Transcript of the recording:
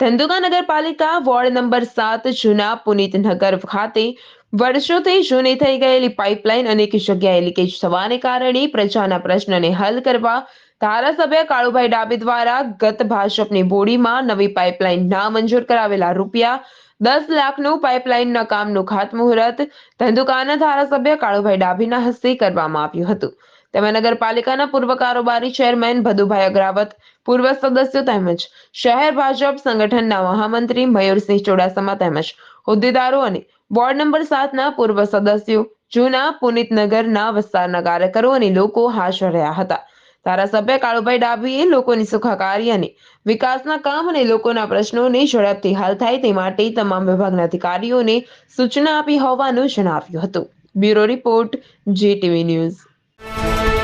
ધંધુકા નગરપાલિકા ward number સાત, જૂના પુનિતનગર ખાતે વર્ષોથી જૂની થઈ ગયેલી પાઇપલાઇન અનેક જગ્યાએ લીકેજ થવાને કારણે પ્રજાના પ્રશ્નને હલ કરવા ધારાસભ્ય કાળુભાઈ ડાબી દ્વારા ગત ભાજપની બોડીમાં નવી પાઇપલાઇન ના મંજૂર કરાવેલા રૂપિયા દસ લાખનું પાઇપલાઇનના કામનું ખાતમુહૂર્ત ધંધુકાના ધારાસભ્ય કાળુભાઈ ડાભીના હસ્તે કરવામાં આવ્યું હતું. તેમાં નગરપાલિકાના પૂર્વ કારોબારી ચેરમેન ભદુભાઈ અગ્રાવત, પૂર્વ સદસ્યો તેમજ શહેર ભાજપ સંગઠનના મહામંત્રી મયુરસિંહ ચુડાસમા તેમજ હોદ્દેદારો અને વોર્ડ નંબર સાતના પૂર્વ સદસ્યો, જૂના પુનિતનગરના વિસ્તારના કાર્યકરો અને લોકો હાજર રહ્યા હતા. ધારાસભ્ય કાળુભાઈ ડાભીએ લોકોની સુખાકારી અને વિકાસના કામ અને લોકોના પ્રશ્નોને ઝડપથી હલ થાય તે માટે તમામ વિભાગના અધિકારીઓને સૂચના આપી હોવાનું જણાવ્યું હતું. Bureau report, GTV news. Bye.